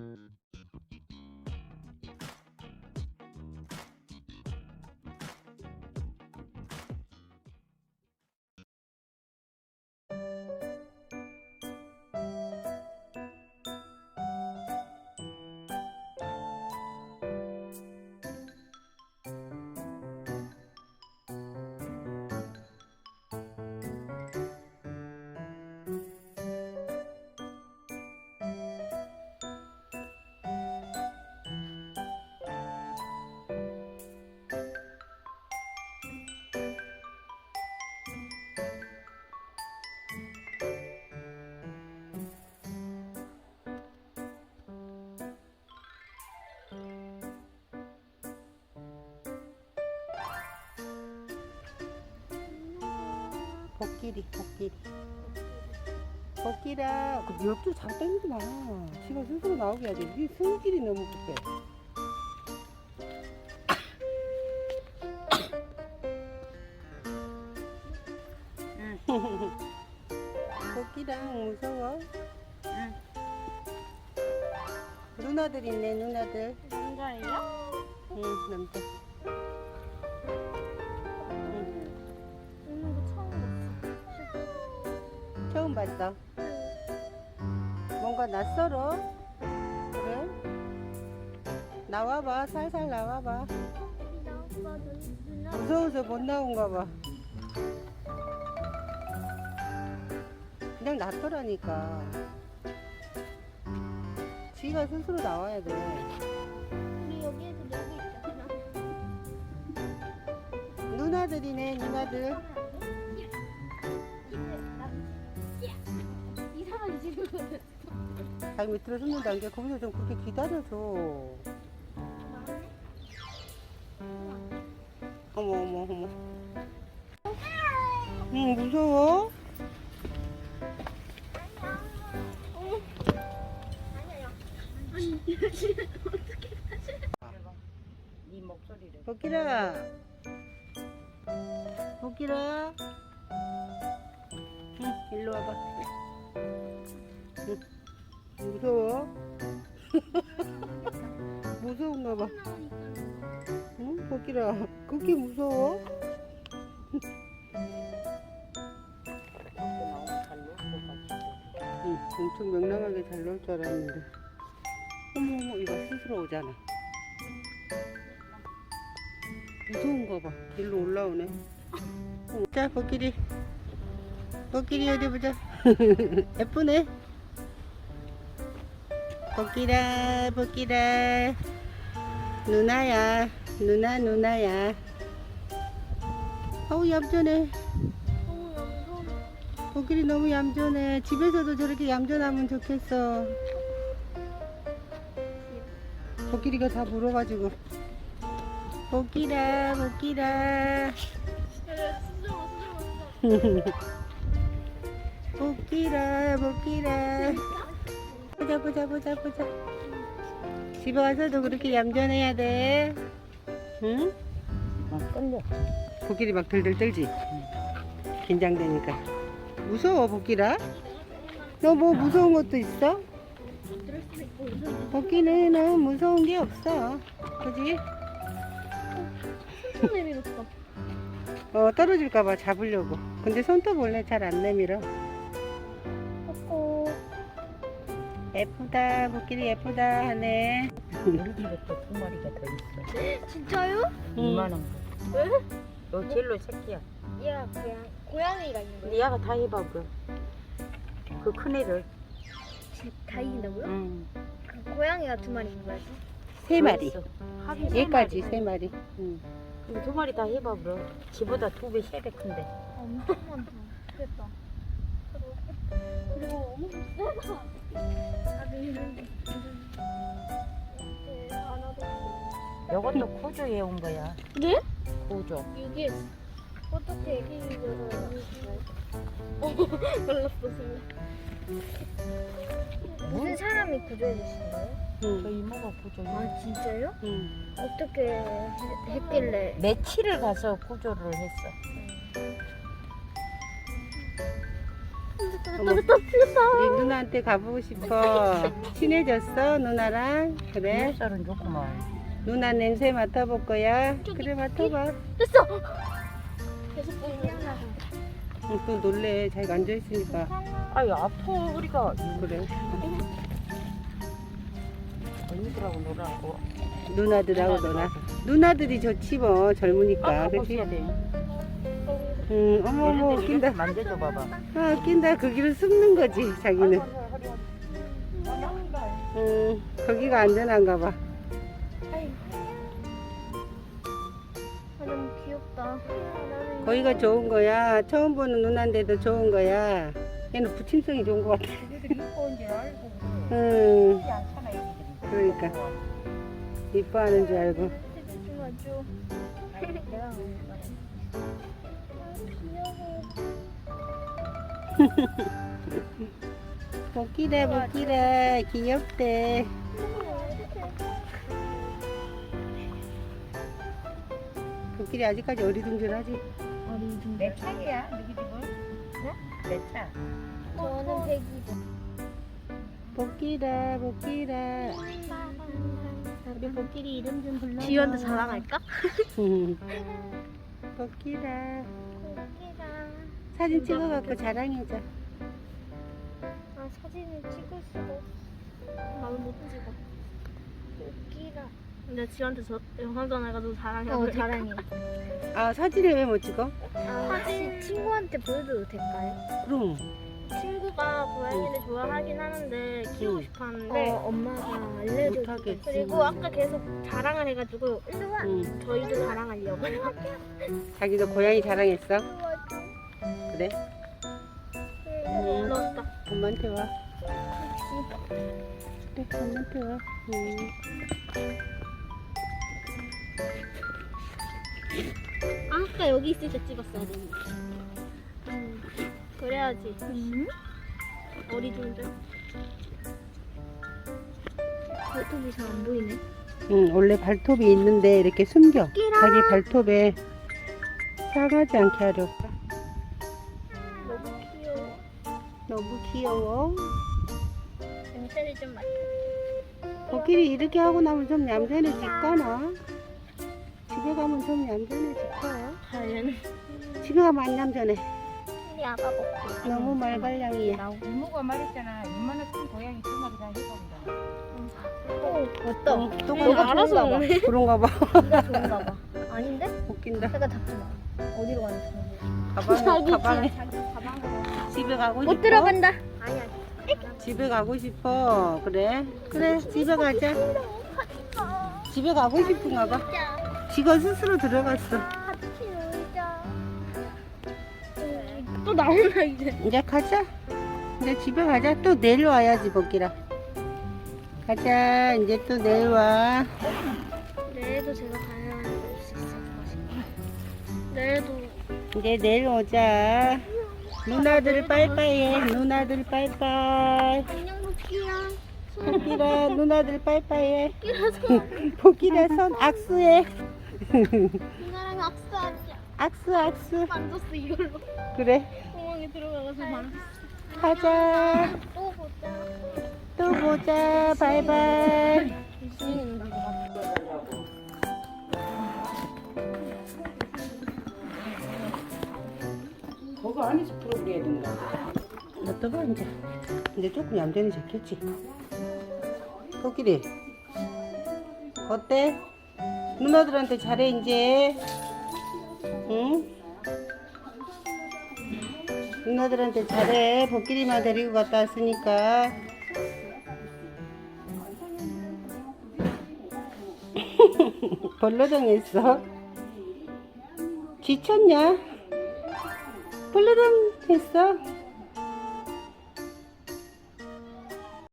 Mm-hmm. 복끼리 복끼리 복끼라 그 옆으로 잘 당기지 마 지가 스스로 나오게 해야지 이 손길이 너무 급해. 복끼랑 무서워? 응. 누나들 있네 누나들. 남자예요? 응 남자 봤어 뭔가 낯설어 그래 나와봐 살살 나와봐 무서워서 못 나온가 봐. 그냥 놔둬라니까. 지가 스스로 나와야 돼. 우리 여기에서 놀고 있잖아. 누나들이네, 누나들. 자기 밑으로 숨는다. 이제 거기서 좀 그렇게 기다려줘. 어머, 어머, 어머. 응, 무서워? 네 목소리를 복기라. 복기라. 응, 일로 와봐. 응. 무서워? 무서운가 봐. 응? 복기라. 그렇게 무서워? 응, 엄청 명랑하게 잘 놀 줄 알았는데. 어머, 어머, 이거 스스로 오잖아. 무서운가 봐. 일로 올라오네. 어, 자, 복길이. 복길이 어디 보자. 예쁘네. 복길아, 복길아. 누나야. 누나, 누나야. 어우, 얌전해. 어머 너무 얌전해. 집에서도 저렇게 얌전하면 좋겠어. 복길이가 다 물어가지고. 수정아 수정아 복길아, 복길아. 보자, 보자, 보자, 보자. 집에 와서도 그렇게 얌전해야 돼. 응? 막 떨려 복길이 막 들들 떨지? 긴장되니까. 무서워, 복길아? 너뭐 무서운 것도 있어? 복귀는 너무 무서운 게 없어. 그지? 손 내밀었어. 어, 떨어질까봐 잡으려고. 근데 손톱 원래 잘 안 내밀어. 예쁘다, 복길이 예쁘다 하네. 여기에 또두 마리가 더 있어 진짜요? 이만한 왜? 거요 젤로 새끼야 얘가 고양 고양이가 있는 근데 거예요? 얘가 다 해봐 그그 큰 애를 다 이긴다고요? 응 그 고양이가 두 마리 있는 거예요? 세 마리. 얘까지. 세 마리. 응. 근데 두 마리 다 해봐 그럼 지보다 두 배 세 배 큰데 엄청 많다. 됐다. 그리고 엄청 세다. 요것도 구조해 온 거야 네? 구조 여기 어떻게 애기를 어 몰랐어 무슨 사람이 구조해 주신 거예요? 저 응. 이모가 구조해 아 진짜요? 응. 어떻게 했- 했길래 며칠을 가서 구조를 했어 어머. 우리 누나한테 가보고 싶어. 친해졌어 누나랑? 그래? 쌀은 좋구만. 누나 냄새 맡아볼 거야. 그래 맡아봐. 됐어 계속 보이냐 응, 또 놀래. 자기가 앉아 있으니까. 아유 아파 우리가. 그래. 언니들하고 놀라고. 누나들하고 놀아. 누나들이 좋지 뭐 젊으니까. 그치? 보셔야 돼. 응, 어머 어머 얘네들 웃긴다. 이렇게 만져줘 봐봐. 아 웃긴다. 거기를 숨는 거지 자기는. 응, 거기가 안전한가 봐. 아 너무 귀엽다 거기가 좋은 거야. 처음 보는 누나인데도 좋은 거야. 얘는 부침성이 좋은 것 같아. 애들이 이뻐인 줄 알고 응, 않잖아. 그러니까. 이뻐하는 줄 알고. 좀 와줘 내가 복기라 복기라 귀엽대. 복길이 아직까지 어리둥절하지? 내 차이야 너희 집은? 네? 내 차. 저는 백이죠 복기라 복기라. 우리 복끼리 이름 좀 불러 지효한테 자랑할까? 복기라. 사진 찍어갖고 자랑해줘. 아 사진을 찍을 수가 없어 나는 못 찍어 복끼랑 근데 지한테 저 영상 전화해가지고 자랑해. 어 자랑해 아 사진을 왜 못 찍어? 아 혹시 친구한테 보여줘도 될까요? 그럼. 친구가 고양이를 좋아하긴 하는데 키우고 응. 싶었는데 어 엄마가 알려줘 못하겠지. 그리고 아까 계속 자랑을 해가지고 일로 와 응. 저희도 자랑하려고. 자기도 고양이 자랑했어? 그래? 응. 엄마한테 와. 그래, 엄마한테 와. 응. 아까 여기 있을 때 찍었어야 되는데. 음, 그래야지. 어리둥절. 발톱이 잘 안 보이네 응, 원래 발톱이 있는데 이렇게 숨겨. 자기 발톱에 상하지 않게 하려. 너 너무 귀여워. 냄새를 좀 맡아. 코끼리 이렇게 하고 나면 좀 얌전해질까나? 집에 가면 좀 얌전해질까? 과연 집에 가면 안 얌전해. 우리 아빠 먹고 너무 말갈량이야. 나 이모가 말했잖아. 이만한 큰 고양이 두 마리 다 해본다. 어 맞다 응, 또 그런가 알아서 좋은가 봐. 그런가 봐. 네가 좋은가 봐 아닌데? 웃긴다. 내가 잡지 마 어디로 가는지 가방에, 가방에 집에 가고 싶어? 못 들어간다 아니야 집에 가고 싶어. 그래? 그래, 집에 가자. 집에 가고 싶은가 봐. 지가 스스로 들어갔어. 같이 놀자 또 나오나 이제. 이제 가자. 이제 집에 가자. 또 내일 와야지, 복기라. 가자. 이제 또 내일 와. 내일도 제가 가야 할 수 있을 것 같아요. 내일도 이제 내일 오자. 누나들 빠이빠이해. 누나들 빠이빠이. 안녕 복귀야 복기라, 누나들 빠이빠이해. 복기라 손 악수해. 누나랑 악수하자 악수, 악수. 만졌어 이걸로. 그래. 구멍에 들어가서 만졌어. 가자. 또 보자 또 보자. 바이바이. 거기 안에서 풀어버려야 된다. 놔둬봐 이제. 이제 조금 얌전해졌겠지. 코끼리. 어때? 누나들한테 잘해 이제. 응? 누나들한테 잘해. 복끼리만 데리고 갔다 왔으니까. 벌러덩 했어. 지쳤냐? 벌러덩 했어.